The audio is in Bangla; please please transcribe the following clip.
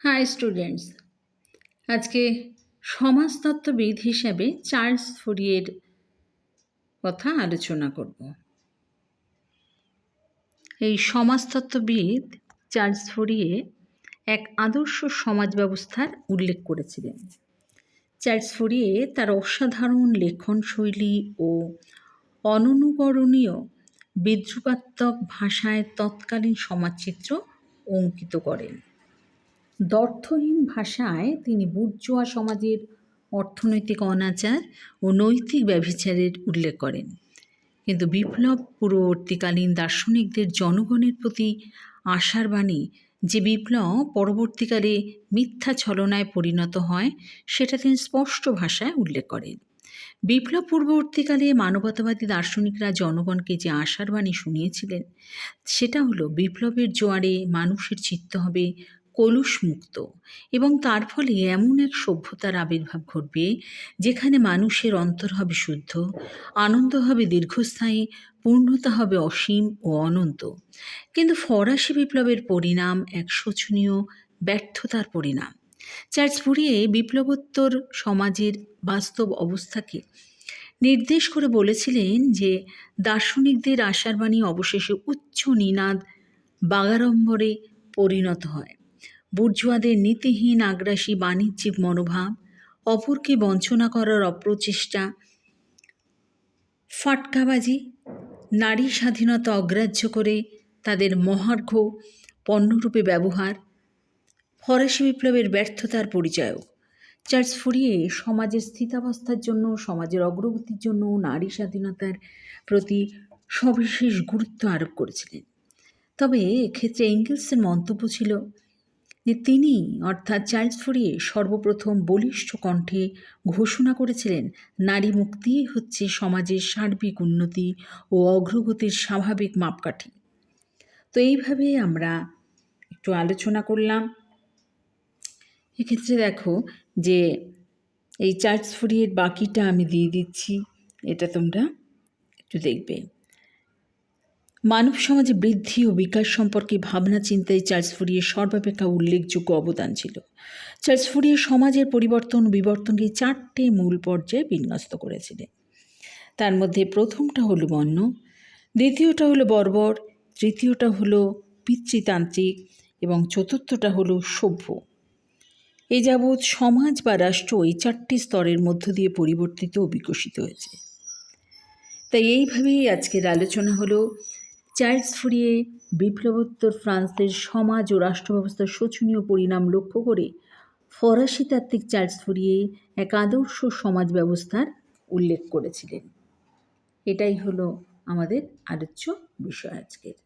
হাই স্টুডেন্টস আজকে সমাজতত্ত্ববিদ হিসাবে চার্লস ফুরিয়ের কথা আলোচনা করব। এই সমাজতত্ত্ববিদ চার্লস ফুরিয়ে এক আদর্শ সমাজ ব্যবস্থার উল্লেখ করেছিলেন। চার্লস ফুরিয়ে তার অসাধারণ লেখন শৈলী ও অননুকরণীয় বিদ্রুপাত্মক ভাষায় তৎকালীন সমাজচিত্র অঙ্কিত করেন। দর্থহীন ভাষায় তিনি বুর্জোয়া সমাজের অর্থনৈতিক অনাচার ও নৈতিক ব্যভিচারের উল্লেখ করেন। কিন্তু বিপ্লব পূর্ববর্তীকালীন দার্শনিকদের জনগণের প্রতি আশার বাণী যে বিপ্লব পরবর্তীকালে মিথ্যা ছলনায় পরিণত হয়, সেটা তিনি স্পষ্ট ভাষায় উল্লেখ করেন। বিপ্লব পূর্ববর্তীকালে মানবতাবাদী দার্শনিকরা জনগণকে যে আশার বাণী শুনিয়েছিলেন, সেটা হলো বিপ্লবের জোয়ারে মানুষের চিত্ত হবে কলুষমুক্ত এবং তার ফলে এমন এক সভ্যতার আবির্ভাব ঘটবে যেখানে মানুষের অন্তর হবে শুদ্ধ, আনন্দ হবে দীর্ঘস্থায়ী, পূর্ণতা হবে অসীম ও অনন্ত। কিন্তু ফরাসি বিপ্লবের পরিণাম এক শোচনীয় ব্যর্থতার পরিণাম। চার্চ ফুরিয়ে বিপ্লবোত্তর সমাজের বাস্তব অবস্থাকে নির্দেশ করে বলেছিলেন যে, দার্শনিকদের আশার বাণী অবশেষে উচ্চ নিনাদ বাগাড়ম্বরে পরিণত হয়। বুর্জুয়াদের নীতিহীন আগ্রাসী বাণিজ্যিক মনোভাব, অপরকে বঞ্চনা করার অপ্রচেষ্টা, ফাটকাবাজি, নারী স্বাধীনতা অগ্রাহ্য করে তাদের মহার্ঘ পণ্যরূপে ব্যবহার, ফরাসি বিপ্লবের ব্যর্থতার পরিচয়ক। চার্লস ফুরিয়ে সমাজের স্থিতাবস্থার জন্য, সমাজের অগ্রগতির জন্য নারী স্বাধীনতার প্রতি সবিশেষ গুরুত্ব আরোপ করেছিলেন। তবে এক্ষেত্রে এঙ্গেলসের মন্তব্য ছিল যে তিনি, অর্থাৎ চার্লস ফুরিয়ে, সর্বপ্রথম বলিষ্ঠ কণ্ঠে ঘোষণা করেছিলেন, নারী মুক্তিই হচ্ছে সমাজের সার্বিক উন্নতি ও অগ্রগতির স্বাভাবিক মাপকাঠি। তো এইভাবে আমরা একটু আলোচনা করলাম। এক্ষেত্রে দেখো যে এই চার্লস ফুরিয়ের বাকিটা আমি দিয়ে দিচ্ছি, এটা তোমরা একটু দেখবে। মানব সমাজে বৃদ্ধি ও বিকাশ সম্পর্কে ভাবনা, চিন্তায় চার্লস ফুরিয়ের সর্বাপেক্ষা উল্লেখযোগ্য অবদান ছিল। চার্লস ফুরিয়ে সমাজের পরিবর্তন বিবর্তনকে চারটে মূল পর্যায়ে বিন্যস্ত করেছিলেন। তার মধ্যে প্রথমটা হলো বন্য দ্বিতীয়টা হলো বর্বর, তৃতীয়টা হলো পিতৃতান্ত্রিক এবং চতুর্থটা হলো সভ্য। এ যাবৎ সমাজ বা রাষ্ট্র এই চারটি স্তরের মধ্য দিয়ে পরিবর্তিত ও বিকশিত হয়েছে। তাই এইভাবেই আজকের আলোচনা হলো। চার্লস ফুরিয়ে বিপ্লবোত্তর ফ্রান্সের সমাজ ও রাষ্ট্র ব্যবস্থার শোচনীয় পরিণাম লক্ষ্য করে ফরাসি তাত্ত্বিক চার্লস ফুরিয়ে এক আদর্শ সমাজ ব্যবস্থার উল্লেখ করেছিলেন। এটাই হলো আমাদের আলোচ্য বিষয় আজকের।